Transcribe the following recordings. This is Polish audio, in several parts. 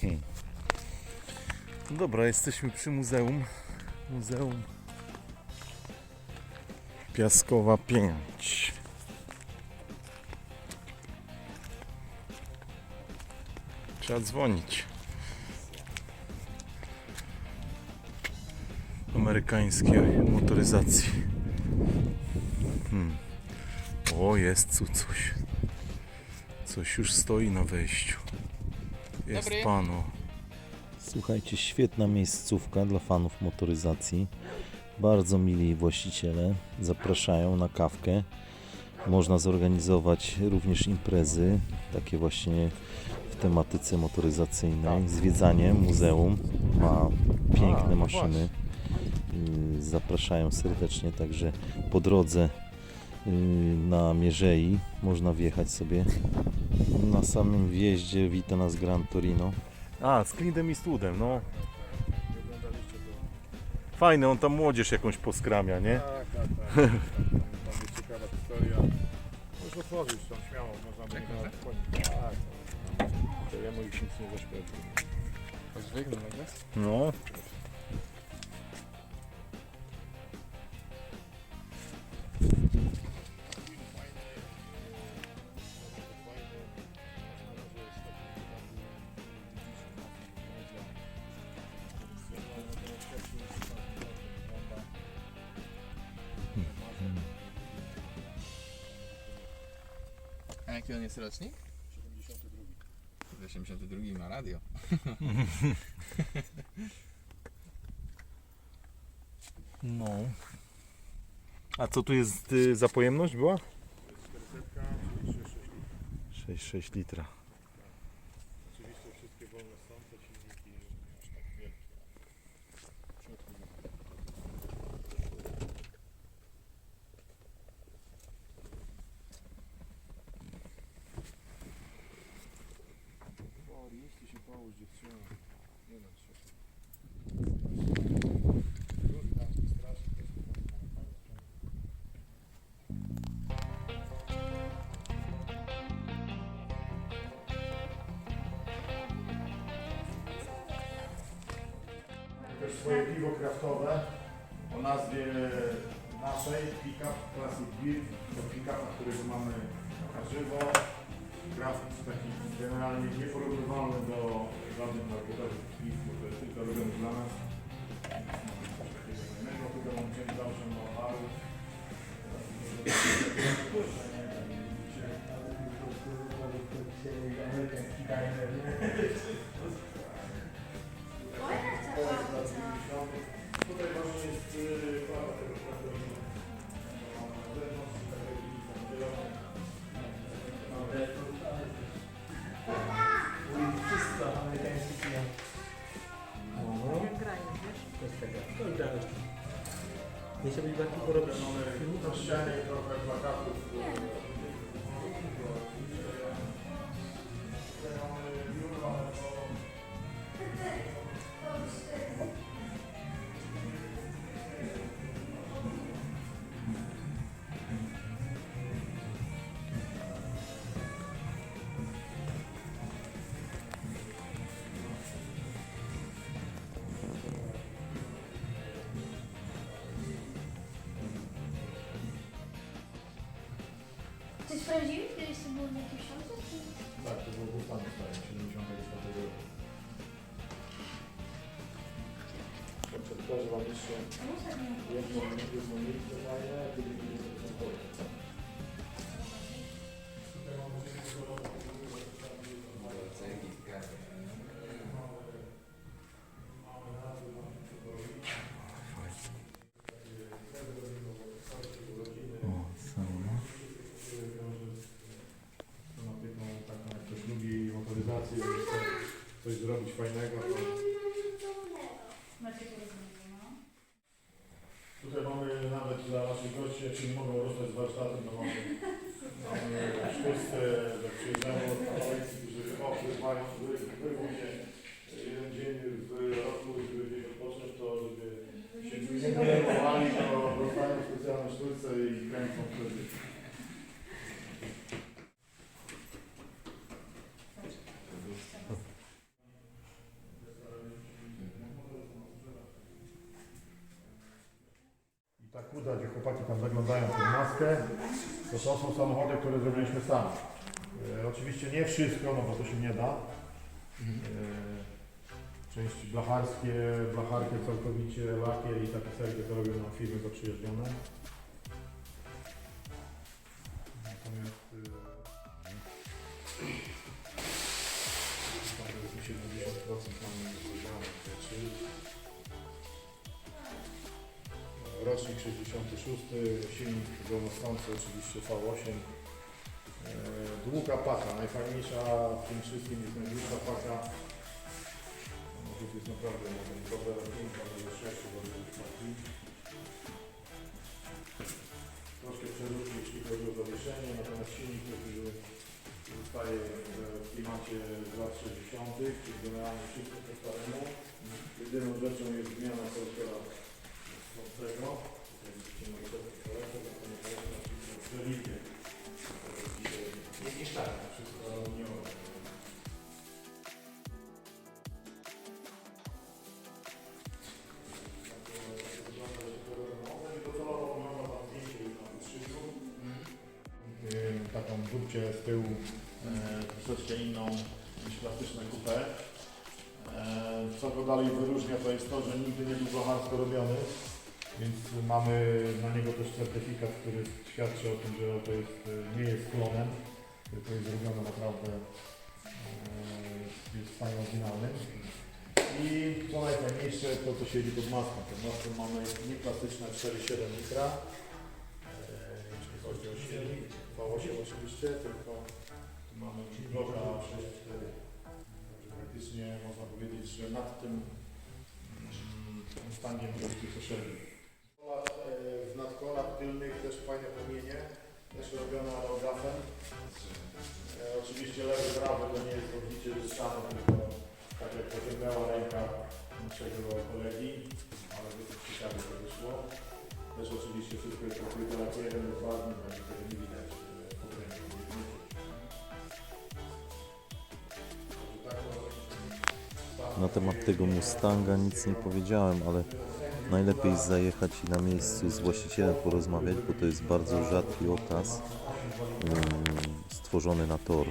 Hmm. No Dobra, jesteśmy przy muzeum. Muzeum Piaskowa 5. Trzeba dzwonić. Amerykańskiej motoryzacji. Hmm. O, jest tu coś. Coś już stoi na wejściu. Jest Dobry. panu. Słuchajcie, świetna miejscówka dla fanów motoryzacji. Bardzo mili właściciele zapraszają na kawkę. Można zorganizować również imprezy, takie właśnie w tematyce motoryzacyjnej. Zwiedzanie muzeum ma piękne no maszyny. Zapraszają serdecznie, także po drodze na Mierzei można wjechać sobie. Na samym wjeździe wita nas Gran Torino. A, z Clintem Eastwoodem, no. Fajny, on tam młodzież jakąś poskramia, nie? Tak, tak, tak. Tam jest ciekawa historia. Możesz otworzyć tam śmiało, można by Tak, tak? wchodzić. Tak. To jemu ich nic nie zaszkodzi. Nagle? No. Jest rocznik? 82 ma radio. No. A co tu jest y, za pojemność była? 6,6 litra. Swoje piwo kraftowe o nazwie naszej Pickup Classic Beer. To pick-up, którego mamy na żywo. Kraft taki generalnie nieporównywalny do żadnych marketowych piw, bo to jest tylko robione dla nas. Coś takiego innego, mam cię zawsze know-how. Amerykański Czy sprawdziłeś, kiedyś to było w jakimś książce? Tak, to było w Ustanie stanie 74 roku. Dobrze, pokażę Wam jeszcze jedno, jedno miejsce fajne, coś zrobić fajnego, to tutaj mamy nawet dla naszych gości, jak się nie mogą dostać z warsztatu, to mamy, mamy sztuczce, że przyjeżdżają od Ameryki, którzy ochry mają, wyrwą się jeden dzień w roku, żeby gdzieś odpocząć, to żeby się denerwowali, to dostają specjalne sztuce i kręcą wtedy. I ta kuda, gdzie chłopaki tam zaglądają pod maskę, to to są które zrobiliśmy sami. E, oczywiście nie wszystko, no bo to się nie da. E, blacharskie, blacharkie całkowicie, lakier i takie serki to robią nam firmy zaprzyjaźnione. Natomiast powiedzmy 70% mamy wybranych rzeczy. Rocznik 66, silnik pełnostrący oczywiście V8. E, Długa paka, najfajniejsza w tym wszystkim jest najdłuższa paka. No, to jest naprawdę model piękna, do 6 wody paki. Troszkę przeróżni, jeśli chodzi o zawieszenie, natomiast silnik który zostaje w klimacie lat 60., czyli generalnie wszystko po staremu. Jedyną rzeczą jest zmiana sortera tego. Tutaj widzimy receptę toalety, troszeczkę inną niż klasyczne coupe. E, Co go dalej wyróżnia to jest to, że nigdy nie był blacharsko robiony, więc mamy na niego też certyfikat, który świadczy o tym, że to jest, e, nie jest klonem, tylko jest zrobione naprawdę e, jest w stanie oryginalnym. I co najfajniejsze, to co siedzi pod maską. Pod maską mamy nieklasyczne 4,7 litra. Jeśli chodzi o silnik, V8 oczywiście, tylko mamy bloka 6,4. Także praktycznie można powiedzieć, że nad tym stangiem troszkę poszerzy. W nadkolach tylnych też fajne płomienie, też robione aerografem. E, oczywiście lewy, prawy to nie jest odbicie lustrzane, tylko tak jak pociągnęła ręka naszego kolegi, ale dosyć ciekawie to wyszło. Też oczywiście wszystko jest pokryte lakierem Na temat tego Mustanga nic nie powiedziałem, ale najlepiej zajechać i na miejscu z właścicielem porozmawiać, bo to jest bardzo rzadki okaz stworzony na tor.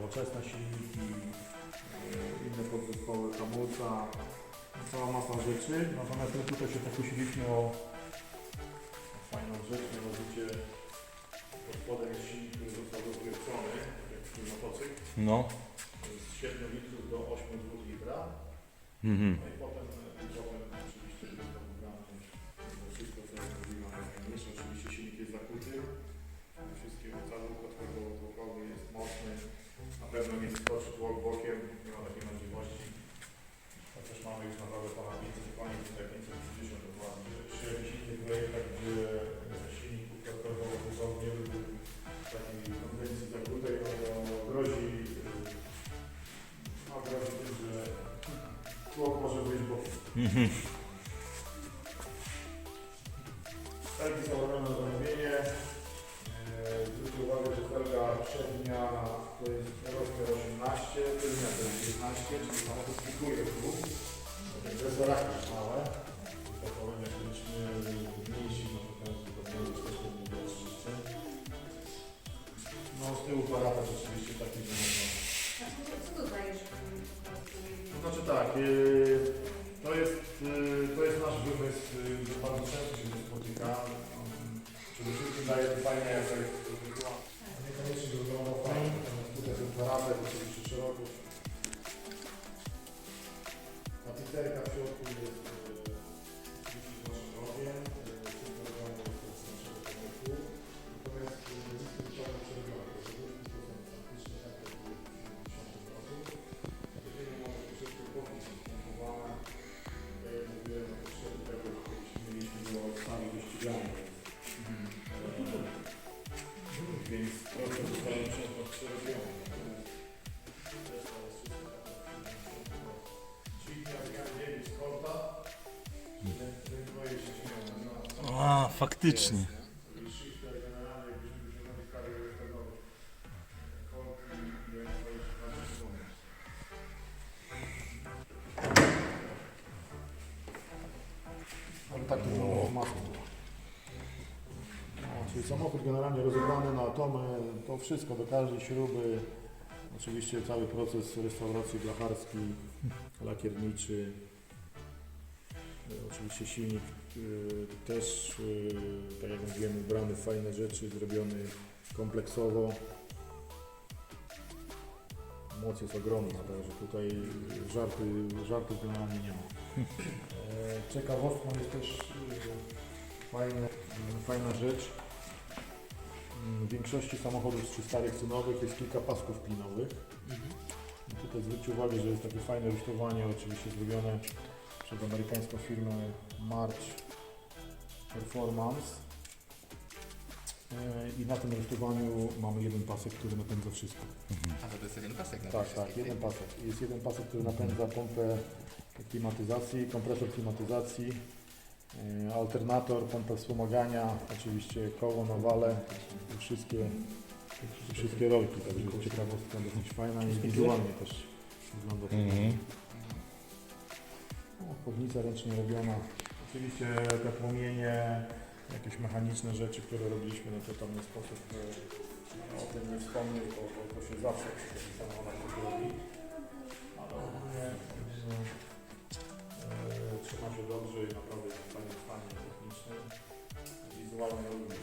Nowoczesne silniki, inne podzespoły hamulca, cała masa rzeczy. Natomiast my tutaj się pokusiliśmy o, o fajną rzecz, mianowicie pod spodem jest silnik, który został rozwiercony, jak twój motocykl, No. z 7 litrów do 8,2 litra. Mhm. No i pewno nie skoczy tłok bokiem, nie ma takiej możliwości. Chociaż mamy już naprawdę ponad 500 koni, tutaj 550 dokładnie. Przy jakichś innych projektach, gdzie e, silnik układowo nie był takiej konwencji zakutej, ono grozi, e, no, grozi tym, że tłok może być bokiem. Grazie. Na sekundę. Ale. No, samochód generalnie rozebrany na atomy, to wszystko do każdej śruby. Oczywiście cały proces restauracji blacharski, lakierniczy. E, Oczywiście silnik y, też, y, tak jak mówiłem, ubrany w fajne rzeczy, zrobiony kompleksowo. Moc jest ogromna, także tutaj żarty, żartów generalnie nie ma. E, Ciekawostką jest też fajne, fajna rzecz. Mm, W większości samochodów czy starych cynowych jest kilka pasków klinowych. I Tutaj zwróćcie uwagę, że jest takie fajne rusztowanie, oczywiście zrobione przez amerykańską firmę March Performance. E, I na tym rusztowaniu mamy jeden pasek, który napędza wszystko. A to jest jeden pasek na Tak, tak, jeden pasek. Jest jeden pasek, który napędza pompę klimatyzacji, kompresor klimatyzacji, e, alternator, pompę wspomagania, oczywiście koło na wale i wszystkie, wszystkie rolki. Także ciekawostka dosyć fajna i wizualnie też wygląda. Mhm. No, Chłodnica ręcznie robiona. Oczywiście te płomienie, jakieś mechaniczne rzeczy, które robiliśmy, no to tam nie sposób e, o tym nie wspomnieć, bo, bo to się zawsze przy takich samochodach robi. Ale ogólnie e, e, trzyma się dobrze i naprawdę jest w fajnym stanie technicznym. Wizualnie również.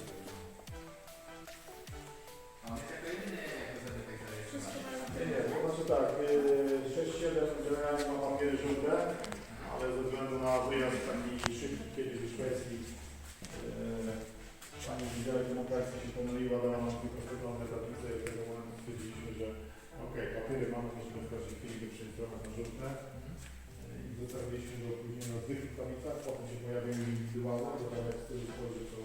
Nie, nie, to znaczy tak, e, 6-7 generalnie ma papiery żółte, ze względu na wyjazd taki szybki kiedyś do Szwecji, e, pani widziała demonstracja się pomyliła, dała nam tylko przeglądne tablice i tego momentu stwierdziliśmy, że okej, papiery mamy, możemy w każdej chwili go przerejestrować na żółte. E, I zostawiliśmy go później na zwykłych tablicach, potem się pojawiły indywidualne, bo tam jak wtedy spojrzy, to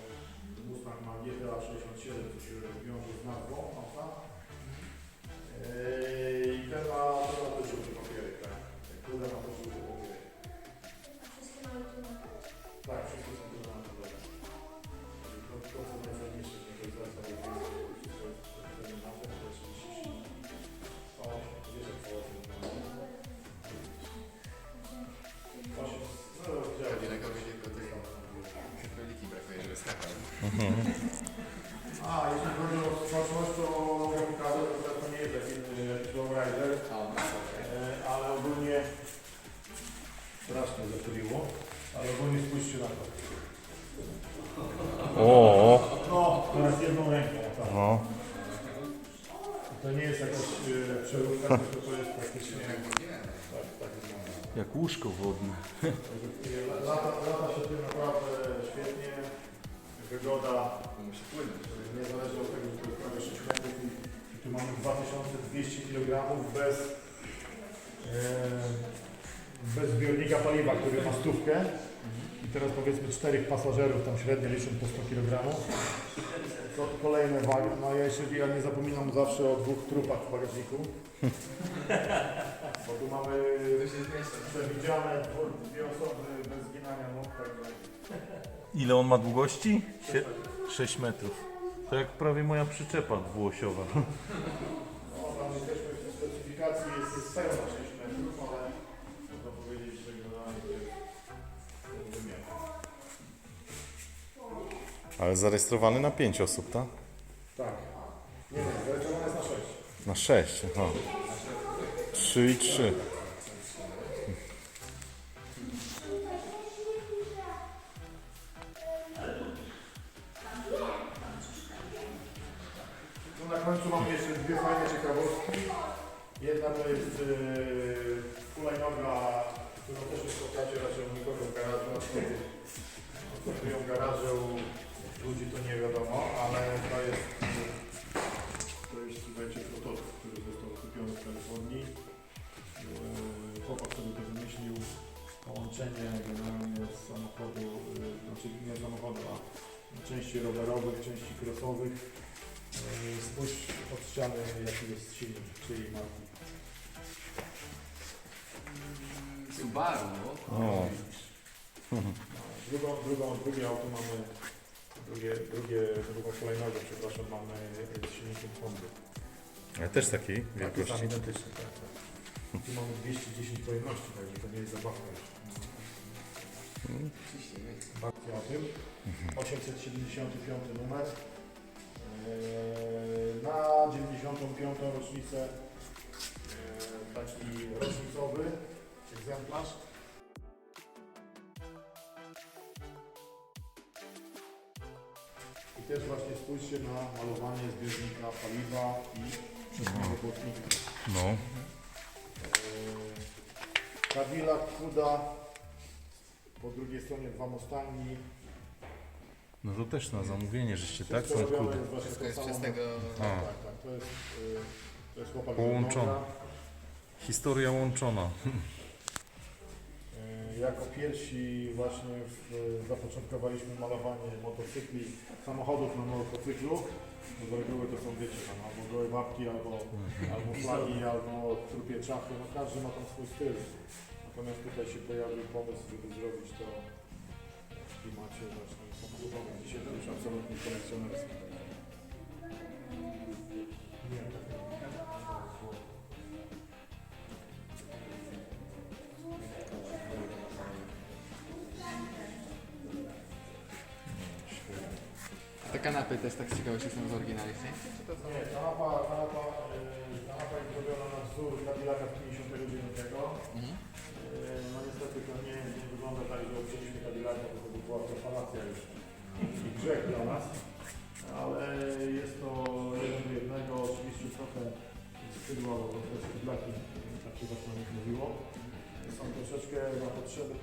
Mustang ma GTA 67, co się wiąże z nazwą auta. Eee, I ten ma, ten ma też papiery, tak. Kurde ma też żółte To nie jest jakaś e, przeróbka, tylko to jest praktycznie tak, tak wygląda. Jak łóżko wodne. Także, e, Lata, lata się tym naprawdę świetnie, wygoda, Bo musi płynąć. niezależnie od tego, że to jest prawie 6 metrów i, i tu mamy 2200 kg bez, e, bez zbiornika paliwa, który ma stówkę. I teraz powiedzmy czterech pasażerów, tam średnio liczą po 100 kg. To kolejne wagi. No ja jeszcze ja nie zapominam zawsze o dwóch trupach w bagażniku. Bo tu mamy przewidziane dwie osoby bez zginania nóg, także Ile on ma długości? Sie 6 metrów. To jak prawie moja przyczepa dwuosiowa. no, tam jesteśmy w specyfikacji jest, jest pełna Ale zarejestrowany na 5 osób, tak? Tak. Nie, nie, zarejestrowany jest na 6. Na 6, aha. 3 i 3. Tu na końcu mamy jeszcze dwie fajne ciekawostki. Jedna to jest yy, hulajnoga, którą też spotkacie raczej nikogo w garażu. Kosztują garaże u ludzi to nie wiadomo, ale to jest, to jest słuchajcie, prototyp, który został kupiony w Kalifornii. Yy, Chłopak sobie to wymyślił, połączenie generalnie z samochodu, yy, znaczy nie samochodu, a części rowerowych, części crossowych. Yy, Spójrz od ściany jaki jest silnik, czyli marki. Subaru, no. O. Drugą, drugą, drugie auto mamy, drugie, drugie, drugą kolejnogę, przepraszam, mamy z silnikiem Hondy. Ale też takiej Taki sam identyczny, tak, tak. Tu mamy 210 pojemności, także to nie jest zabawka już. Bardziej o tym. 875 numer. Eee, Na 95. rocznicę eee, taki rocznicowy egzemplarz. I też właśnie spójrzcie na malowanie zbiornika paliwa i błotnika. No. Cadillac, Kuda, po drugiej stronie dwa Mustangi. No to też na zamówienie, żeście tak? Wszystko Są robione kudy. jest właśnie Wszystko tą jest przez tego... A. Tak, tak, to jest, y, to jest chłopak z Połączone. Elbląga. Historia łączona. Jako pierwsi właśnie w, zapoczątkowaliśmy malowanie motocykli, samochodów na motocyklu. No z reguły to są, wiecie, tam albo gołe babki, albo, albo flagi, albo trupie czachy. No każdy ma tam swój styl. Natomiast tutaj się pojawił pomysł, żeby zrobić to w klimacie właśnie samochodowym. Dzisiaj to już absolutnie kolekcjonerski. Kanapy też tak z ciekawości są z oryginalnych, Czy to są? Nie, kanapa, kanapa, yy, kanapa jest zrobiona na wzór Cadillaca z 59. Mhm. Yy, no niestety to nie, nie wygląda tak, że obcięliśmy Cadillaca, bo to by była profanacja już i grzech dla nas. Ale jest to jeden do jednego, oczywiście trochę skrzydła, bo to jest blaki, tak się właśnie o nich mówiło. Są troszeczkę na potrzeby